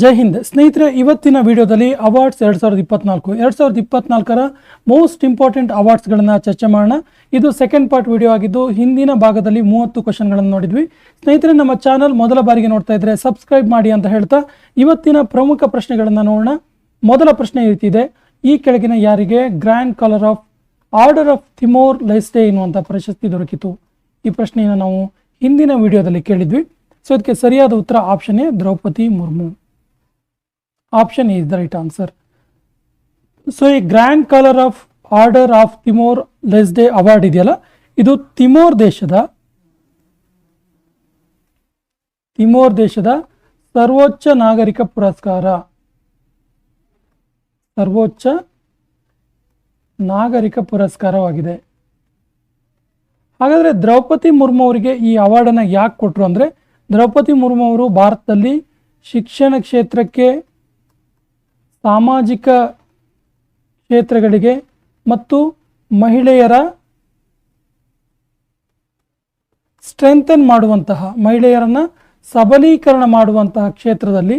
ಜೈ ಹಿಂದ್. ಸ್ನೇಹಿತರೆ, ಇವತ್ತಿನ ವಿಡಿಯೋದಲ್ಲಿ ಅವಾರ್ಡ್ಸ್ ಎರಡು ಸಾವಿರದ ಇಪ್ಪತ್ನಾಲ್ಕು. ಎರಡು ಸಾವಿರದ ಇಪ್ಪತ್ನಾಲ್ಕರ ಮೋಸ್ಟ್ ಇಂಪಾರ್ಟೆಂಟ್ ಅವಾರ್ಡ್ಸ್ಗಳನ್ನು ಚರ್ಚೆ ಮಾಡೋಣ. ಇದು ಸೆಕೆಂಡ್ ಪಾರ್ಟ್ ವಿಡಿಯೋ ಆಗಿದ್ದು, ಹಿಂದಿನ ಭಾಗದಲ್ಲಿ ಮೂವತ್ತು ಕ್ವಶನ್ಗಳನ್ನು ನೋಡಿದ್ವಿ. ಸ್ನೇಹಿತರೆ, ನಮ್ಮ ಚಾನಲ್ ಮೊದಲ ಬಾರಿಗೆ ನೋಡ್ತಾ ಇದ್ರೆ ಸಬ್ಸ್ಕ್ರೈಬ್ ಮಾಡಿ ಅಂತ ಹೇಳ್ತಾ ಇವತ್ತಿನ ಪ್ರಮುಖ ಪ್ರಶ್ನೆಗಳನ್ನು ನೋಡೋಣ. ಮೊದಲ ಪ್ರಶ್ನೆ ಈ ರೀತಿ ಇದೆ. ಈ ಕೆಳಗಿನ ಯಾರಿಗೆ grand collar of order of Timor Leste ಎನ್ನುವಂಥ ಪ್ರಶಸ್ತಿ ದೊರಕಿತು? ಈ ಪ್ರಶ್ನೆಯನ್ನು ನಾವು ಹಿಂದಿನ ವಿಡಿಯೋದಲ್ಲಿ ಕೇಳಿದ್ವಿ. ಸೊ, ಇದಕ್ಕೆ ಸರಿಯಾದ ಉತ್ತರ option A Droupadi Murmu. Option is the right answer so ಈ grand collar of order of Timor Leste award ಇದೆಯಲ್ಲ ಇದು ತಿಮೋರ್ ದೇಶದ ತಿಮೋರ್ ದೇಶದ ಸರ್ವೋಚ್ಚ ನಾಗರಿಕ ಪುರಸ್ಕಾರ ಸರ್ವೋಚ್ಚ ನಾಗರಿಕ ಪುರಸ್ಕಾರವಾಗಿದೆ ಹಾಗಾದರೆ ದ್ರೌಪದಿ ಮುರ್ಮು ಅವರಿಗೆ ಈ ಅವಾರ್ಡನ್ನು ಯಾಕೆ ಕೊಟ್ಟರು ಅಂದರೆ ದ್ರೌಪದಿ ಮುರ್ಮು ಅವರು ಭಾರತದಲ್ಲಿ ಶಿಕ್ಷಣ ಕ್ಷೇತ್ರಕ್ಕೆ ಸಾಮಾಜಿಕ ಕ್ಷೇತ್ರಗಳಿಗೆ ಮತ್ತು ಮಹಿಳೆಯರ ಸ್ಟ್ರೆಂಥನ್ ಮಾಡುವಂತಹ, ಮಹಿಳೆಯರನ್ನು ಸಬಲೀಕರಣ ಮಾಡುವಂತಹ ಕ್ಷೇತ್ರದಲ್ಲಿ,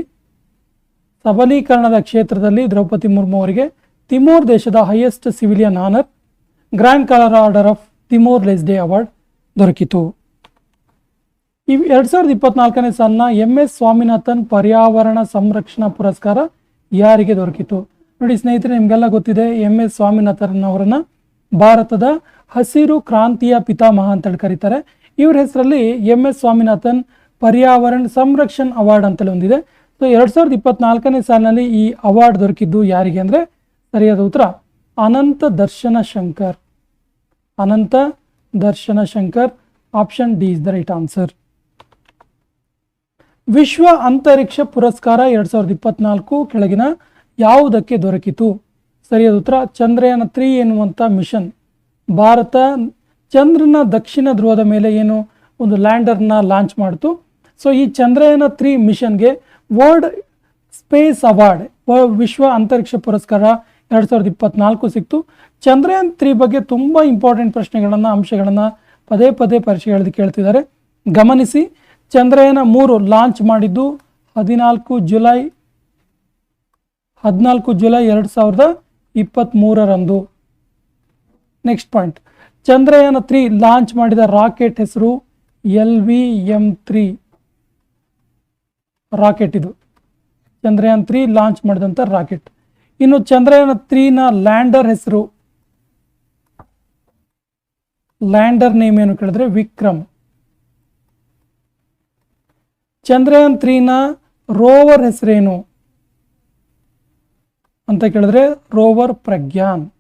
ಸಬಲೀಕರಣದ ಕ್ಷೇತ್ರದಲ್ಲಿ ದ್ರೌಪದಿ ಮುರ್ಮು ಅವರಿಗೆ ತಿಮೋರ್ ದೇಶದ highest civilian honour grand collar order of Timor Leste award ದೊರಕಿತು. ಇವು ಎರಡ್ ಸಾವಿರದ ಇಪ್ಪತ್ನಾಲ್ಕನೇ ಸಾಲಿನ ಎಂ ಎಸ್ ಸ್ವಾಮಿನಾಥನ್ ಪರ್ಯಾವರಣ ಸಂರಕ್ಷಣಾ ಪುರಸ್ಕಾರ ಯಾರಿಗೆ ದೊರಕಿತು? ನೋಡಿ ಸ್ನೇಹಿತರೆ, ನಿಮಗೆಲ್ಲ ಗೊತ್ತಿದೆ, ಎಂ ಎಸ್ ಸ್ವಾಮಿನಾಥನ್ ಅವರನ್ನ ಭಾರತದ ಹಸಿರು ಕ್ರಾಂತಿಯ ಪಿತಾಮಹ ಅಂತ ಹೇಳಿ ಕರೀತಾರೆ. ಇವ್ರ ಹೆಸರಲ್ಲಿ M S Swaminathan Paryavaran Sanrakshan award ಅಂತೇಳಿ ಒಂದಿದೆ. ಸೊ, ಎರಡ್ ಸಾವಿರದ ಇಪ್ಪತ್ನಾಲ್ಕನೇ ಸಾಲಿನಲ್ಲಿ ಈ ಅವಾರ್ಡ್ ದೊರಕಿದ್ದು ಯಾರಿಗೆ ಅಂದ್ರೆ ಸರಿಯಾದ ಉತ್ತರ, ಅನಂತ Darshana Shankar. Ananta Darshana Shankar, option D is the right answer. ವಿಶ್ವ ಅಂತರಿಕ್ಷ ಪುರಸ್ಕಾರ ಎರಡು ಸಾವಿರದ ಇಪ್ಪತ್ನಾಲ್ಕು ಕೆಳಗಿನ ಯಾವುದಕ್ಕೆ ದೊರಕಿತು? ಸರಿಯಾದ ಉತ್ತರ, ಚಂದ್ರಯಾನ ತ್ರೀ ಎನ್ನುವಂಥ ಮಿಷನ್. ಭಾರತ ಚಂದ್ರನ ದಕ್ಷಿಣ ಧ್ರುವದ ಮೇಲೆ ಏನು ಒಂದು ಲ್ಯಾಂಡರ್ನ ಲಾಂಚ್ ಮಾಡಿತು. ಸೊ ಈ ಚಂದ್ರಯಾನ ತ್ರೀ ಮಿಷನ್ಗೆ ವರ್ಲ್ಡ್ ಸ್ಪೇಸ್ ಅವಾರ್ಡ್, ವಿಶ್ವ ಅಂತರಿಕ್ಷ ಪುರಸ್ಕಾರ ಎರಡು ಸಾವಿರದ ಇಪ್ಪತ್ನಾಲ್ಕು ಸಿಕ್ತು. ಚಂದ್ರಯಾನ್ ತ್ರೀ ಬಗ್ಗೆ ತುಂಬ ಇಂಪಾರ್ಟೆಂಟ್ ಪ್ರಶ್ನೆಗಳನ್ನು, ಅಂಶಗಳನ್ನು ಪದೇ ಪದೇ ಪರೀಕ್ಷೆಗಳಲ್ಲಿ ಕೇಳ್ತಿದ್ದಾರೆ. ಗಮನಿಸಿ ಚಂದ್ರಯಾನ ಮೂರು ಲಾಂಚ್ ಮಾಡಿದ್ದು ಹದಿನಾಲ್ಕು ಜುಲೈ ಹದಿನಾಲ್ಕು ಜುಲೈ ಎರಡು ಸಾವಿರದ ಇಪ್ಪತ್ತ್ಮೂರರಂದು next point Chandrayaan three launch ಮಾಡಿದ ರಾಕೆಟ್ ಹೆಸರು L V M three. Rocket ಇದು. ಚಂದ್ರಯಾನ್ ತ್ರೀ ಲಾಂಚ್ ಮಾಡಿದಂಥ ರಾಕೆಟ್. ಇನ್ನು ಚಂದ್ರಯಾನ ತ್ರೀನ ಲ್ಯಾಂಡರ್ ಹೆಸರು. ಲ್ಯಾಂಡರ್ ನೇಮ್ ಏನು ಕೇಳಿದ್ರೆ ವಿಕ್ರಮ್. ಚಂದ್ರಯಾನ್ ತ್ರೀನ ರೋವರ್ ಹೆಸರೇನು? ಅಂತ ಕೇಳಿದ್ರೆ ರೋವರ್ ಪ್ರಜ್ಞಾನ್.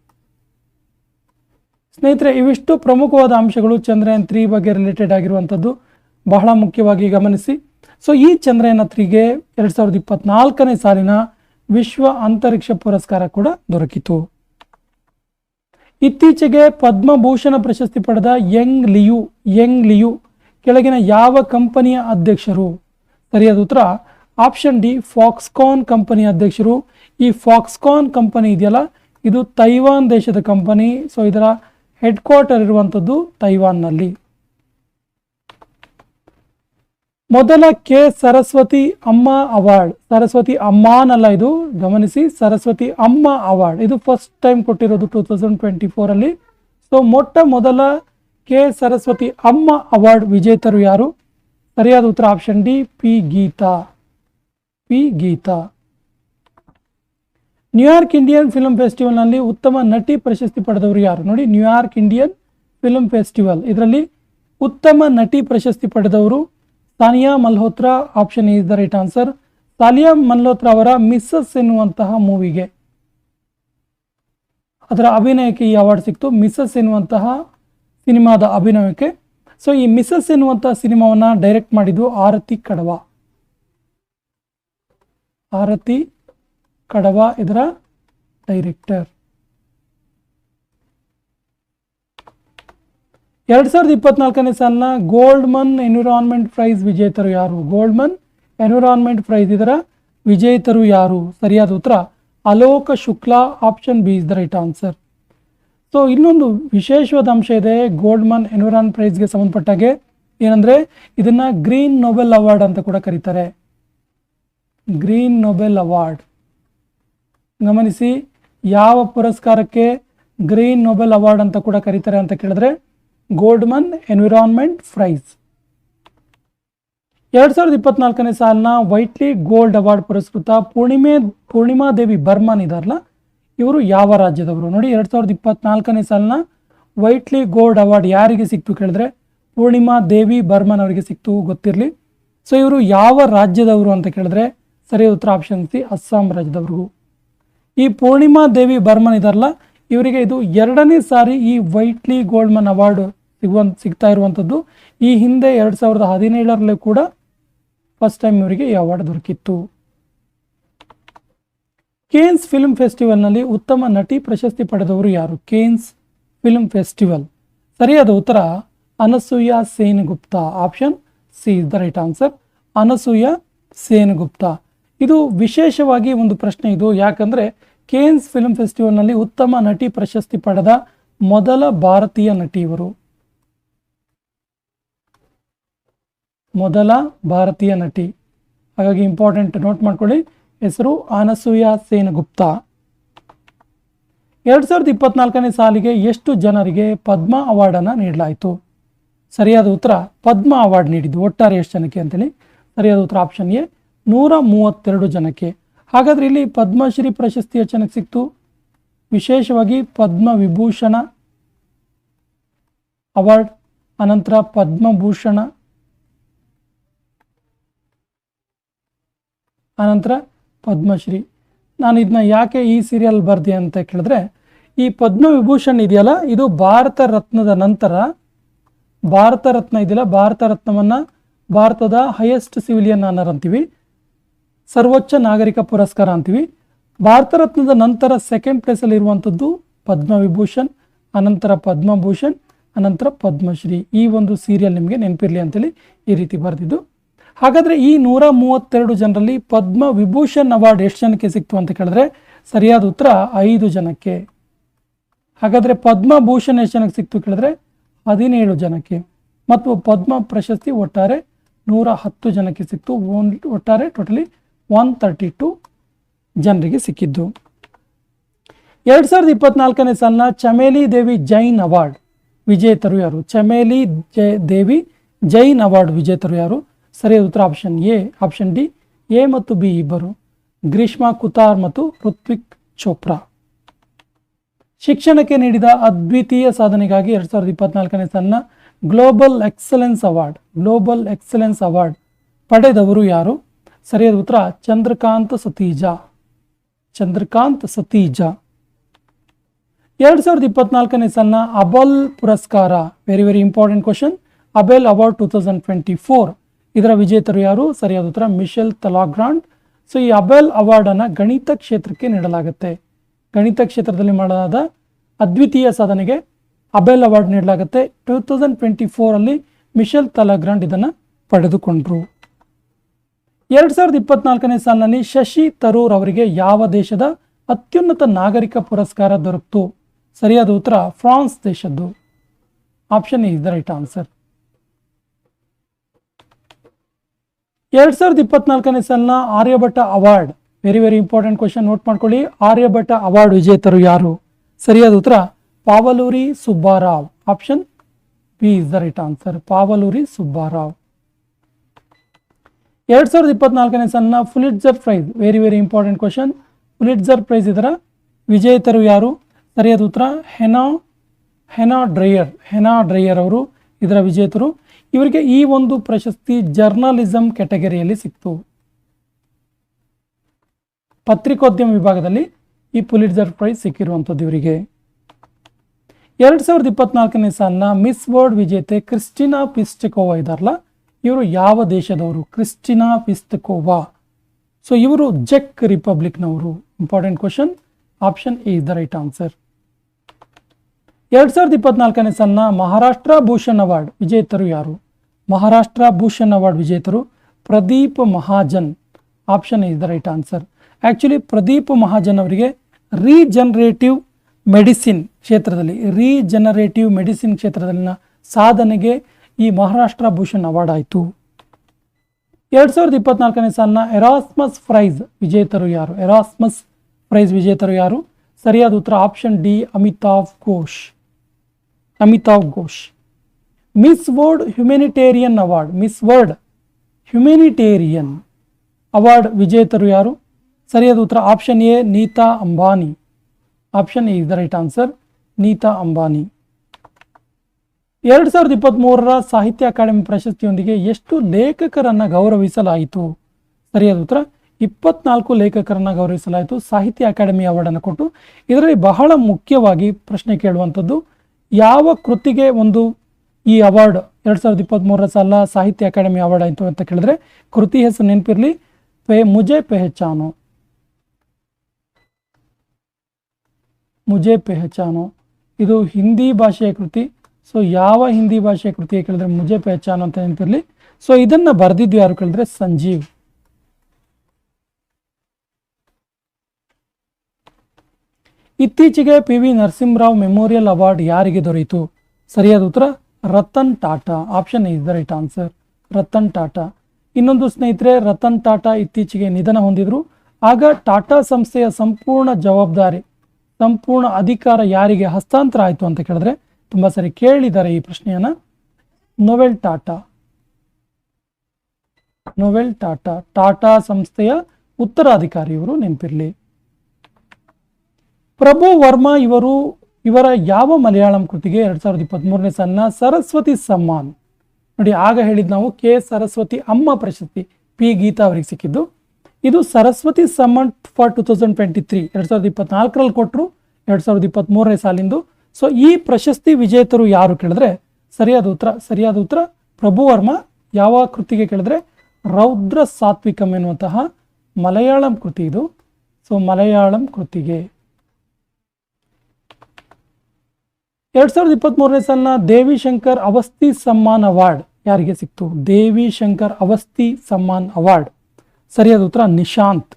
ಸ್ನೇಹಿತರೆ, ಇವಿಷ್ಟು ಪ್ರಮುಖವಾದ ಅಂಶಗಳು ಚಂದ್ರಯಾನ್ ತ್ರೀ ಬಗ್ಗೆ ರಿಲೇಟೆಡ್ ಆಗಿರುವಂಥದ್ದು. ಬಹಳ ಮುಖ್ಯವಾಗಿ ಗಮನಿಸಿ. ಸೊ ಈ ಚಂದ್ರಯಾನ ತ್ರೀಗೆ ಎರಡು ಸಾವಿರದ ಇಪ್ಪತ್ನಾಲ್ಕನೇ ಸಾಲಿನ ವಿಶ್ವ ಅಂತರಿಕ್ಷ ಪುರಸ್ಕಾರ ಕೂಡ ದೊರಕಿತು. ಇತ್ತೀಚೆಗೆ ಪದ್ಮಭೂಷಣ ಪ್ರಶಸ್ತಿ ಪಡೆದ ಯಂಗ್ ಲಿಯು ಯಂಗ್ ಲಿಯು, ಕೆಳಗಿನ ಯಾವ ಕಂಪನಿಯ ಅಧ್ಯಕ್ಷರು? ಸರಿಯಾದ ಉತ್ತರ ಆಪ್ಷನ್ ಡಿ ಫಾಕ್ಸ್ಕಾನ್ ಕಂಪನಿ ಅಧ್ಯಕ್ಷರು. ಈ ಫಾಕ್ಸ್ಕಾನ್ ಕಂಪನಿ ಇದೆಯಲ್ಲ? ಇದು ತೈವಾನ್ ದೇಶದ ಕಂಪನಿ ಸೊ ಇದರ ಹೆಡ್ ಕ್ವಾರ್ಟರ್ ಇರುವಂಥದ್ದು ತೈವಾನ್ನಲ್ಲಿ ಮೊದಲ ಕೆ ಸರಸ್ವತಿ ಅಮ್ಮ ಅವಾರ್ಡ್ ಸರಸ್ವತಿ ಅಮ್ಮನಲ್ಲ ಇದು? ಗಮನಿಸಿ, ಸರಸ್ವತಿ ಅಮ್ಮ ಅವಾರ್ಡ್ ಇದು ಫಸ್ಟ್ ಟೈಮ್ ಕೊಟ್ಟಿರೋದು ಟೂ ತೌಸಂಡ್ ಟ್ವೆಂಟಿ ಫೋರಲ್ಲಿ ಸೊ ಮೊಟ್ಟ ಮೊದಲ ಕೆ ಸರಸ್ವತಿ ಅಮ್ಮ ಅವಾರ್ಡ್ ವಿಜೇತರು ಯಾರು? ಸರಿಯಾದ ಉತ್ತರ option D P Geeta. P Geeta. New York Indian film ಫೆಸ್ಟಿವಲ್ನಲ್ಲಿ ಉತ್ತಮ ನಟಿ ಪ್ರಶಸ್ತಿ ಪಡೆದವರು ಯಾರು? ನೋಡಿ ನ್ಯೂಯಾರ್ಕ್ ಇಂಡಿಯನ್ ಫಿಲ್ಮ್ ಫೆಸ್ಟಿವಲ್ ಇದರಲ್ಲಿ ಉತ್ತಮ ನಟಿ ಪ್ರಶಸ್ತಿ ಪಡೆದವರು Sanya Malhotra option is the right answer Sanya Malhotra ಅವರ ಮಿಸ್ಸಸ್ ಎನ್ನುವಂತಹ ಮೂವಿಗೆ ಅದರ ಅಭಿನಯಕ್ಕೆ ಈ ಅವಾರ್ಡ್ ಸಿಕ್ತು. ಮಿಸ್ಸಸ್ ಎನ್ನುವಂತಹ ಸಿನಿಮಾದ ಅಭಿನಯಕ್ಕೆ ಸೊ ಈ ಮಿಸಸ್ ಎನ್ನುವಂತಹ ಸಿನಿಮಾವನ್ನು ಡೈರೆಕ್ಟ್ ಮಾಡಿದ್ದು ಆರತಿ ಕಡವ. ಆರತಿ ಕಡವ ಇದರ ಡೈರೆಕ್ಟರ್ ಎರಡು ಸಾವಿರದ ಇಪ್ಪತ್ನಾಲ್ಕನೇ ಸಾಲಿನ ಗೋಲ್ಡ್ಮನ್ ಎನ್ವಿರಾನ್ಮೆಂಟ್ ಪ್ರೈಸ್ ವಿಜೇತರು ಯಾರು? ಗೋಲ್ಡ್ಮನ್ ಎನ್ವಿರಾನ್ಮೆಂಟ್ ಪ್ರೈಸ್ ಇದರ ವಿಜೇತರು ಯಾರು? ಸರಿಯಾದ ಉತ್ತರ Aloka Shukla option B is the right answer so ಇನ್ನೊಂದು ವಿಶೇಷವಾದ ಅಂಶ ಇದೆ ಗೋಲ್ಡ್ಮನ್ ಎನ್ವಿರಾನ್ ಪ್ರೈಸ್ಗೆ ಸಂಬಂಧಪಟ್ಟಾಗೆ. ಏನಂದರೆ, ಇದನ್ನು ಗ್ರೀನ್ ನೊಬೆಲ್ ಅವಾರ್ಡ್ ಅಂತ ಕೂಡ ಕರೀತಾರೆ. ಗ್ರೀನ್ ನೊಬೆಲ್ ಅವಾರ್ಡ್ ಗಮನಿಸಿ, ಯಾವ ಪುರಸ್ಕಾರಕ್ಕೆ ಗ್ರೀನ್ ನೊಬೆಲ್ ಅವಾರ್ಡ್ ಅಂತ ಕೂಡ ಕರೀತಾರೆ ಅಂತ ಕೇಳಿದ್ರೆ ಗೋಲ್ಡ್ಮನ್ ಎನ್ವಿರಾನ್ಮೆಂಟ್ ಪ್ರೈಸ್ ಎರಡು ಸಾವಿರದ ಇಪ್ಪತ್ನಾಲ್ಕನೇ ಸಾಲಿನ ವೈಟ್ಲಿ ಗೋಲ್ಡ್ ಅವಾರ್ಡ್ ಪುರಸ್ಕೃತ ಪೂರ್ಣಿಮೆ, ಪೂರ್ಣಿಮಾ ದೇವಿ ಬರ್ಮನ್ ಇದಾರಲ್ಲ ಇವರು ಯಾವ ರಾಜ್ಯದವರು? ನೋಡಿ, ಎರಡ್ ಸಾವಿರದ ಇಪ್ಪತ್ನಾಲ್ಕನೇ ಸಾಲಿನ ವೈಟ್ಲಿ ಗೋಲ್ಡ್ ಅವಾರ್ಡ್ ಯಾರಿಗೆ ಸಿಕ್ತು ಕೇಳಿದ್ರೆ ಪೂರ್ಣಿಮಾ ದೇವಿ ಬರ್ಮನ್ ಅವರಿಗೆ ಸಿಕ್ತು, ಗೊತ್ತಿರಲಿ. ಸೊ ಇವರು ಯಾವ ರಾಜ್ಯದವರು ಅಂತ ಕೇಳಿದ್ರೆ ಸರಿ ಉತ್ತರ ಆಪ್ಷನ್ ಸಿ, ಅಸ್ಸಾಂ ರಾಜ್ಯದವ್ರಿಗೂ. ಈ ಪೂರ್ಣಿಮಾ ದೇವಿ ಬರ್ಮನ್ ಇದಾರಲ್ಲ, ಇವರಿಗೆ ಇದು ಎರಡನೇ ಸಾರಿ ಈ ವೈಟ್ಲಿ ಗೋಲ್ಡ್ಮನ್ ಅವಾರ್ಡ್ ಸಿಗುವಂತ ಸಿಗ್ತಾ ಇರುವಂಥದ್ದು ಈ ಹಿಂದೆ ಎರಡು ಸಾವಿರದ ಹದಿನೇಳರಲ್ಲೂ ಕೂಡ ಫಸ್ಟ್ ಟೈಮ್ ಇವರಿಗೆ ಈ ಅವಾರ್ಡ್ ದೊರಕಿತ್ತು. ಕೇನ್ಸ್ ಫಿಲ್ಮ್ ಫೆಸ್ಟಿವಲ್ನಲ್ಲಿ ಉತ್ತಮ ನಟಿ ಪ್ರಶಸ್ತಿ ಪಡೆದವರು ಯಾರು? Cannes film festival. ಸರಿಯಾದ ಉತ್ತರ, Anasuya Sen Gupta option C is the right answer, Anasuya Sen Gupta ಇದು ವಿಶೇಷವಾಗಿ ಒಂದು ಪ್ರಶ್ನೆ ಇದು. ಯಾಕಂದ್ರೆ ಕೇನ್ಸ್ ಫಿಲ್ಮ್ ಫೆಸ್ಟಿವಲ್ನಲ್ಲಿ ಉತ್ತಮ ನಟಿ ಪ್ರಶಸ್ತಿ ಪಡೆದ ಮೊದಲ ಭಾರತೀಯ ನಟಿ ಇವರು ಮೊದಲ ಭಾರತೀಯ ನಟಿ. ಹಾಗಾಗಿ ಇಂಪಾರ್ಟೆಂಟ್ ನೋಟ್ ಮಾಡ್ಕೊಳ್ಳಿ. ಹೆಸರು ಅನಸೂಯ ಸೇನ್ ಗುಪ್ತಾ ಎರಡು ಸಾವಿರದ ಇಪ್ಪತ್ನಾಲ್ಕನೇ ಸಾಲಿಗೆ ಎಷ್ಟು ಜನರಿಗೆ ಪದ್ಮ ಅವಾರ್ಡನ್ನು ನೀಡಲಾಯಿತು? ಸರಿಯಾದ ಉತ್ತರ, ಪದ್ಮ ಅವಾರ್ಡ್ ನೀಡಿದ್ದು ಒಟ್ಟಾರೆ ಎಷ್ಟು ಜನಕ್ಕೆ ಅಂತೇಳಿ? ಸರಿಯಾದ ಉತ್ತರ ಆಪ್ಷನ್ ಎ, ನೂರ ಮೂವತ್ತೆರಡು ಜನಕ್ಕೆ. ಹಾಗಾದ್ರೆ ಇಲ್ಲಿ ಪದ್ಮಶ್ರೀ ಪ್ರಶಸ್ತಿ ಎಷ್ಟು ಜನಕ್ಕೆ ಸಿಕ್ತು. ವಿಶೇಷವಾಗಿ ಪದ್ಮ ವಿಭೂಷಣ ಅವಾರ್ಡ್, ಅನಂತರ ಪದ್ಮಭೂಷಣ ಆನಂತರ ಪದ್ಮಶ್ರೀ, ನಾನು ಇದನ್ನ ಯಾಕೆ ಈ ಸೀರಿಯಲ್ ಬರ್ದೆ ಅಂತ ಕೇಳಿದ್ರೆ, ಈ ಪದ್ಮವಿಭೂಷಣ್ ಇದೆಯಲ್ಲ, ಇದು ಭಾರತ ರತ್ನದ ನಂತರ, ಭಾರತ ರತ್ನ ಇದೆಯಲ್ಲ, ಭಾರತ ರತ್ನವನ್ನು ಭಾರತದ ಹೈಯೆಸ್ಟ್ ಸಿವಿಲಿಯನ್ ಆನರ್ ಅಂತೀವಿ, ಸರ್ವೋಚ್ಚ ನಾಗರಿಕ ಪುರಸ್ಕಾರ ಅಂತೀವಿ. ಭಾರತ ರತ್ನದ ನಂತರ ಸೆಕೆಂಡ್ ಪ್ಲೇಸಲ್ಲಿ ಇರುವಂಥದ್ದು ಪದ್ಮವಿಭೂಷಣ್, ಅನಂತರ ಪದ್ಮಭೂಷಣ್, ಅನಂತರ ಪದ್ಮಶ್ರೀ. ಈ ಒಂದು ಸೀರಿಯಲ್ ನಿಮಗೆ ನೆನಪಿರಲಿ ಅಂತೇಳಿ ಈ ರೀತಿ ಬರೆದಿದ್ದು. ಹಾಗಾದರೆ ಈ ನೂರ ಮೂವತ್ತೆರಡು ಜನರಲ್ಲಿ ಪದ್ಮ ವಿಭೂಷಣ್ ಅವಾರ್ಡ್ ಎಷ್ಟು ಜನಕ್ಕೆ ಸಿಕ್ತು ಅಂತ ಕೇಳಿದ್ರೆ ಸರಿಯಾದ ಉತ್ತರ ಐದು ಜನಕ್ಕೆ. ಹಾಗಾದರೆ ಪದ್ಮಭೂಷಣ್ ಎಷ್ಟು ಜನಕ್ಕೆ ಸಿಕ್ತು ಕೇಳಿದ್ರೆ ಹದಿನೇಳು ಜನಕ್ಕೆ. ಮತ್ತು ಪದ್ಮ ಪ್ರಶಸ್ತಿ ಒಟ್ಟಾರೆ ನೂರ ಹತ್ತು ಜನಕ್ಕೆ ಸಿಕ್ತು. ಓನ್ ಒಟ್ಟಾರೆ ಟೋಟಲಿ ಒನ್ ತರ್ಟಿ ಟು ಜನರಿಗೆ ಸಿಕ್ಕಿದ್ದು. ಎರಡು ಸಾವಿರದ ಇಪ್ಪತ್ನಾಲ್ಕನೇ ಸಾಲಿನ ಚಮೇಲಿ ದೇವಿ ಜೈನ್ ಅವಾರ್ಡ್. ವಿಜೇತರು ಯಾರು? ಚಮೇಲಿ ಜೈ ದೇವಿ ಜೈನ್ ಅವಾರ್ಡ್ ವಿಜೇತರು ಯಾರು? ಸರಿಯಾದ ಉತ್ತರ option A option D A ಮತ್ತು ಬಿ ಇಬ್ಬರು. ಗ್ರೀಷ್ಮ, ಕುತಾರ್ ಮತ್ತು ಋತ್ವಿಕ್ ಚೋಪ್ರಾ. ಶಿಕ್ಷಣಕ್ಕೆ ನೀಡಿದ ಅದ್ವಿತೀಯ ಸಾಧನೆಗಾಗಿ ಎರಡ್ ಸಾವಿರದ ಇಪ್ಪತ್ನಾಲ್ಕನೇ ಸಾಲಿನ global excellence award global excellence award ಪಡೆದವರು ಯಾರು? ಸರಿಯಾದ ಉತ್ತರ, ಚಂದ್ರಕಾಂತ್ ಸತೀಜ. ಚಂದ್ರಕಾಂತ್ ಸತೀಜ. ಎರಡ್ ಸಾವಿರದ ಇಪ್ಪತ್ನಾಲ್ಕನೇ ಸಾಲಿನ ಅಬಲ್ ಪುರಸ್ಕಾರ. Very very important question Abel award two thousand twenty four ಇದರ ವಿಜೇತರು ಯಾರು? ಸರಿಯಾದ ಉತ್ತರ, ಮಿಶೆಲ್ ತಲಾಗ್ರಾಂಡ್. ಸೊ ಈ ಅಬೆಲ್ ಅವಾರ್ಡನ್ನು ಗಣಿತ ಕ್ಷೇತ್ರಕ್ಕೆ ನೀಡಲಾಗುತ್ತೆ. ಗಣಿತ ಕ್ಷೇತ್ರದಲ್ಲಿ ಮಾಡಲಾದ ಅದ್ವಿತೀಯ ಸಾಧನೆಗೆ ಅಬೆಲ್ ಅವಾರ್ಡ್ ನೀಡಲಾಗುತ್ತೆ. ಟೂ ತೌಸಂಡ್ ಟ್ವೆಂಟಿ ಫೋರಲ್ಲಿ ಮಿಶೆಲ್ ತಲಾಗ್ರಾಂಡ್ ಇದನ್ನು ಪಡೆದುಕೊಂಡ್ರು. ಎರಡು ಸಾವಿರದ ಇಪ್ಪತ್ನಾಲ್ಕನೇ ಸಾಲಿನಲ್ಲಿ ಶಶಿ ತರೂರ್ ಅವರಿಗೆ ಯಾವ ದೇಶದ ಅತ್ಯುನ್ನತ ನಾಗರಿಕ ಪುರಸ್ಕಾರ ದೊರಕಿತು? ಸರಿಯಾದ ಉತ್ತರ, France ದೇಶದ್ದು. Option is the right answer ಎರಡ್ ಸಾವಿರದ ಇಪ್ಪತ್ನಾಲ್ಕನೇ ಸಾಲಿನ Aryabhatta award. Very very important question note ಮಾಡ್ಕೊಳ್ಳಿ. ಆರ್ಯಭಟ್ಟ ಅವಾರ್ಡ್ ವಿಜೇತರು ಯಾರು? ಸರಿಯಾದ ಉತ್ತರ, Pavaluri Subbarao. Option B is the right answer Pavaluri Subbarao. ಎರಡ್ ಸಾವಿರದ ಇಪ್ಪತ್ನಾಲ್ಕನೇ ಸಾಲಿನ Pulitzer prize very very important question Pulitzer prize ಇದರ ವಿಜೇತರು ಯಾರು? ಸರಿಯಾದ ಉತ್ತರ ಹೆನಾ ಹೆನಾ ಡ್ರೈಯರ್ ಹೆನಾ ಡ್ರೈಯರ್ ಅವರು ಇದರ ವಿಜೇತರು. ಇವರಿಗೆ ಈ ಒಂದು ಪ್ರಶಸ್ತಿ ಜರ್ನಲಿಸಂ ಕ್ಯಾಟಗರಿಯಲ್ಲಿ ಸಿಕ್ತು. ಪತ್ರಿಕೋದ್ಯಮ ವಿಭಾಗದಲ್ಲಿ ಈ ಪುಲಿಟ್ಜರ್ ಪ್ರೈಸ್ ಸಿಕ್ಕಿರುವಂಥದ್ದು ಇವರಿಗೆ. ಎರಡು ಸಾವಿರದ ಇಪ್ಪತ್ನಾಲ್ಕನೇ ಸಾಲಿನ ಮಿಸ್ ವರ್ಲ್ಡ್ ವಿಜೇತೆ ಕ್ರಿಸ್ಟಿನಾ ಪಿಸ್ಟಕೋವಾ ಇದಾರಲ್ಲ ಇವರು ಯಾವ ದೇಶದವರು? ಕ್ರಿಸ್ಟಿನಾ ಪಿಸ್ತಕೋವಾ ಸೊ ಇವರು ಜೆಕ್ ರಿಪಬ್ಲಿಕ್ನವರು. Important question option is the right answer ಎರಡು ಸಾವಿರದ ಇಪ್ಪತ್ನಾಲ್ಕನೇ ಸನ್ನ ಮಹಾರಾಷ್ಟ್ರ ಭೂಷಣ್ ಅವಾರ್ಡ್ ವಿಜೇತರು ಯಾರು? Maharashtra Bhushan award ವಿಜೇತರು Pradeep Mahajan. Option is the right answer. Actually Pradeep Mahajan ಅವರಿಗೆ ರೀಜನರೇಟಿವ್ ಮೆಡಿಸಿನ್ ಕ್ಷೇತ್ರದಲ್ಲಿ, ರೀಜನರೇಟಿವ್ ಮೆಡಿಸಿನ್ ಕ್ಷೇತ್ರದಲ್ಲಿನ ಸಾಧನೆಗೆ ಈ ಮಹಾರಾಷ್ಟ್ರ ಭೂಷಣ್ ಅವಾರ್ಡ್ ಆಯಿತು. ಎರಡು ಸಾವಿರದ ಇಪ್ಪತ್ನಾಲ್ಕನೇ ಸಾಲಿನ ಎರಾಸ್ಮಸ್ ಪ್ರೈಸ್ ವಿಜೇತರು ಯಾರು? ಎರಾಸ್ಮಸ್ ಪ್ರೈಸ್ ವಿಜೇತರು ಯಾರು? ಸರಿಯಾದ ಉತ್ತರ option D Amitav Ghosh. Amitav Ghosh Miss World humanitarian award Miss World humanitarian award ವಿಜೇತರು ಯಾರು? ಸರಿಯಾದ ಉತ್ತರ option A Nita Ambani option A is the right answer Nita Ambani ಎರಡು ಸಾವಿರದ ಇಪ್ಪತ್ತ್ಮೂರರ ಸಾಹಿತ್ಯ ಅಕಾಡೆಮಿ ಪ್ರಶಸ್ತಿಯೊಂದಿಗೆ ಎಷ್ಟು ಲೇಖಕರನ್ನು ಗೌರವಿಸಲಾಯಿತು? ಸರಿಯಾದ ಉತ್ತರ, ಇಪ್ಪತ್ನಾಲ್ಕು ಲೇಖಕರನ್ನು ಗೌರವಿಸಲಾಯಿತು. ಸಾಹಿತ್ಯ ಅಕಾಡೆಮಿ ಅವಾರ್ಡನ್ನು ಕೊಟ್ಟು. ಇದರಲ್ಲಿ ಬಹಳ ಮುಖ್ಯವಾಗಿ ಪ್ರಶ್ನೆ ಕೇಳುವಂಥದ್ದು ಯಾವ ಕೃತಿಗೆ ಒಂದು ಈ ಅವಾರ್ಡ್ ಎರಡು ಸಾವಿರದ ಇಪ್ಪತ್ತ್ಮೂರರ ಸಾಲ ಸಾಹಿತ್ಯ ಅಕಾಡೆಮಿ ಅವಾರ್ಡ್ ಆಯಿತು ಅಂತ ಕೇಳಿದ್ರೆ ಕೃತಿ ಹೆಸರು ನೆನಪಿರಲಿ. ಪೆ ಮುಜೆ ಪೆಹಚಾನು ಮುಜೆ ಪೆಹಚಾನು ಇದು ಹಿಂದಿ ಭಾಷೆಯ ಕೃತಿ. ಸೊ ಯಾವ ಹಿಂದಿ ಭಾಷೆಯ ಕೃತಿ ಕೇಳಿದ್ರೆ ಮುಜೆ ಪೆಹಚಾನು ಅಂತ ನೆನಪಿರಲಿ. ಸೊ ಇದನ್ನು ಬರೆದಿದ್ದು ಯಾರು ಕೇಳಿದ್ರೆ ಸಂಜೀವ್. ಇತ್ತೀಚೆಗೆ P V Narasimha Rao memorial award ಯಾರಿಗೆ ದೊರೆಯಿತು? ಸರಿಯಾದ ಉತ್ತರ, Ratan Tata. Option is the right answer Ratan Tata. ಇನ್ನೊಂದು ಸ್ನೇಹಿತರೆ, ರತನ್ ಟಾಟಾ ಇತ್ತೀಚೆಗೆ ನಿಧನ ಹೊಂದಿದ್ರು. ಆಗ ಟಾಟಾ ಸಂಸ್ಥೆಯ ಸಂಪೂರ್ಣ ಜವಾಬ್ದಾರಿ, ಸಂಪೂರ್ಣ ಅಧಿಕಾರ ಯಾರಿಗೆ ಹಸ್ತಾಂತರ ಆಯಿತು ಅಂತ ಕೇಳಿದ್ರೆ ತುಂಬ ಸರಿ ಕೇಳಿದ್ದಾರೆ ಈ ಪ್ರಶ್ನೆಯನ್ನ. ನೊವೆಲ್ ಟಾಟಾ ನೊವೆಲ್ ಟಾಟಾ ಟಾಟಾ ಸಂಸ್ಥೆಯ ಉತ್ತರಾಧಿಕಾರಿ ಇವರು ನೆನಪಿರಲಿ. ಪ್ರಭು ವರ್ಮ ಇವರು ಇವರ ಯಾವ ಮಲಯಾಳಂ ಕೃತಿಗೆ ಎರಡ್ ಸಾವಿರದ ಇಪ್ಪತ್ತ್ಮೂರನೇ ಸನ್ನ ಸರಸ್ವತಿ ಸಮ್ಮಾನ್? ನೋಡಿ, ಆಗ ಹೇಳಿದ್ದು ನಾವು ಕೆ ಸರಸ್ವತಿ ಅಮ್ಮ ಪ್ರಶಸ್ತಿ ಪಿ ಗೀತಾ ಅವರಿಗೆ ಸಿಕ್ಕಿದ್ದು. ಇದು Saraswati Samman for two thousand twenty three ಎರಡ್ ಸಾವಿರದ ಇಪ್ಪತ್ನಾಲ್ಕರಲ್ಲಿ ಕೊಟ್ಟರು ಎರಡ್ ಸಾವಿರದ ಇಪ್ಪತ್ತ್ಮೂರನೇ ಸಾಲಿಂದು. ಸೊ ಈ ಪ್ರಶಸ್ತಿ ವಿಜೇತರು ಯಾರು ಕೇಳಿದ್ರೆ, ಸರಿಯಾದ ಉತ್ತರ ಸರಿಯಾದ ಉತ್ತರ ಪ್ರಭು ವರ್ಮ. ಯಾವ ಕೃತಿಗೆ ಕೇಳಿದ್ರೆ, ರೌದ್ರ ಸಾತ್ವಿಕಂ ಎನ್ನುವಂತಹ ಮಲಯಾಳಂ ಕೃತಿ ಇದು. ಸೊ ಮಲಯಾಳಂ ಕೃತಿಗೆ. ಎರಡ್ ಸಾವಿರದ ಇಪ್ಪತ್ತ್ಮೂರನೇ ಸಾಲಿನ ದೇವಿ ಶಂಕರ್ ಅವಸ್ಥಿ ಸಮ್ಮಾನ್ ಅವಾರ್ಡ್ ಯಾರಿಗೆ ಸಿಕ್ತು? ದೇವಿ ಶಂಕರ್ ಅವಸ್ಥಿ ಸಮ್ಮಾನ್ ಅವಾರ್ಡ್. ಸರಿಯಾದ ಉತ್ತರ Nishant.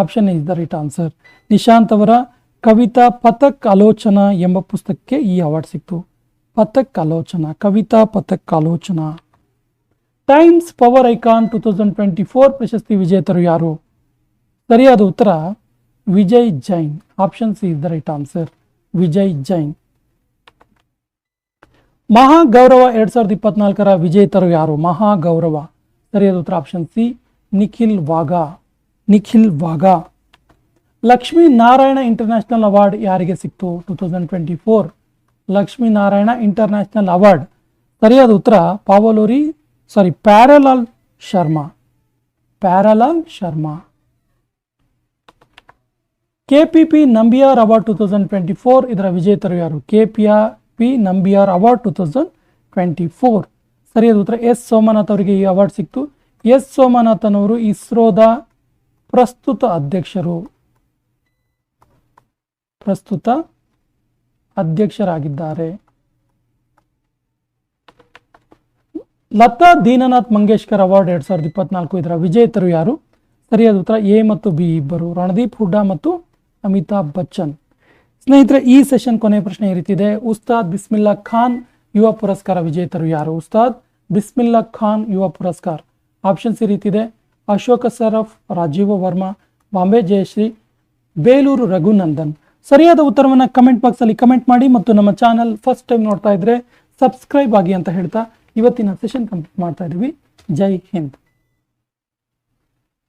Option is the right answer Nishant ಅವರ ಕವಿತಾ ಪಥಕ್ ಆಲೋಚನಾ ಎಂಬ ಪುಸ್ತಕಕ್ಕೆ ಈ ಅವಾರ್ಡ್ ಸಿಕ್ತು. ಪಥಕ್ Alochana, Kavita Pathak Alochana. Times power icon two thousand twenty four ಪ್ರಶಸ್ತಿ ವಿಜೇತರು ಯಾರು? ಸರಿಯಾದ ಉತ್ತರ Vijay Jain. Option C is the right answer Vijay Jain. Mahagaurav ಎರಡ್ ಸಾವಿರದ ಇಪ್ಪತ್ನಾಲ್ಕರ ವಿಜೇತರು ಯಾರು? ಮಹಾಗೌರವ. ಸರಿಯಾದ ಉತ್ತರ option C Nikhil Vaga Nikhil Vaga Lakshmi Narayana international award ಯಾರಿಗೆ ಸಿಕ್ತು? Two thousand twenty four Lakshmi Narayana international award ಸರಿಯಾದ ಉತ್ತರ Pavaluri sorry Pyarelal Sharma. Pyarelal Sharma. KPP Nambiar award two thousand twenty four ಇದರ ವಿಜೇತರು ಯಾರು? ಕೆಪಿಆ P Nambiar award two thousand twenty four ಸರಿಯಾದ ಉತ್ತರ S Somnath ಅವರಿಗೆ ಈ ಅವಾರ್ಡ್ ಸಿಕ್ತು. ಎಸ್ ಸೋಮನಾಥನ್ ಅವರು ಇಸ್ರೋದ ಪ್ರಸ್ತುತ ಅಧ್ಯಕ್ಷರು. ಪ್ರಸ್ತುತ ಅಧ್ಯಕ್ಷರಾಗಿದ್ದಾರೆ. ಲತಾ ದೀನನಾಥ್ ಮಂಗೇಶ್ಕರ್ ಅವಾರ್ಡ್ ಎರಡ್ ಸಾವಿರದ ಇಪ್ಪತ್ನಾಲ್ಕು ಇದರ ವಿಜೇತರು ಯಾರು? ಸರಿಯಾದ ಉತ್ತರ ಎ ಮತ್ತು ಬಿ ಇಬ್ಬರು. ರಣದೀಪ್ ಹುಡ್ಡಾ ಮತ್ತು ಅಮಿತಾಬ್ ಬಚ್ಚನ್. ಸ್ನೇಹಿತರೆ, ಈ ಸೆಷನ್ ಕೊನೆಯ ಪ್ರಶ್ನೆ ಈ ರೀತಿದೆ ಉಸ್ತಾದ್ ಬಿಸ್ಮಿಲ್ಲಾ ಖಾನ್ ಯುವ ಪುರಸ್ಕಾರ ವಿಜೇತರು ಯಾರು? ಉಸ್ತಾದ್ ಬಿಸ್ಮಿಲ್ಲಾ ಖಾನ್ ಯುವ ಪುರಸ್ಕಾರ. ಆಪ್ಷನ್ಸ್ ಈ ರೀತಿದೆ ಅಶೋಕ ಸರಫ್, ರಾಜೀವ ವರ್ಮಾ, ಬಾಂಬೆ ಜಯಶ್ರೀ, ಬೇಲೂರು ರಘುನಂದನ್. ಸರಿಯಾದ ಉತ್ತರವನ್ನು ಕಮೆಂಟ್ ಬಾಕ್ಸಲ್ಲಿ ಕಮೆಂಟ್ ಮಾಡಿ ಮತ್ತು ನಮ್ಮ ಚಾನಲ್ ಫಸ್ಟ್ ಟೈಮ್ ನೋಡ್ತಾ ಇದ್ರೆ ಸಬ್ಸ್ಕ್ರೈಬ್ ಆಗಿ ಅಂತ ಹೇಳ್ತಾ ಇವತ್ತಿನ ಸೆಷನ್ ಕಂಪ್ಲೀಟ್ ಮಾಡ್ತಾ ಇದ್ದೀವಿ. ಜೈ ಹಿಂದ್.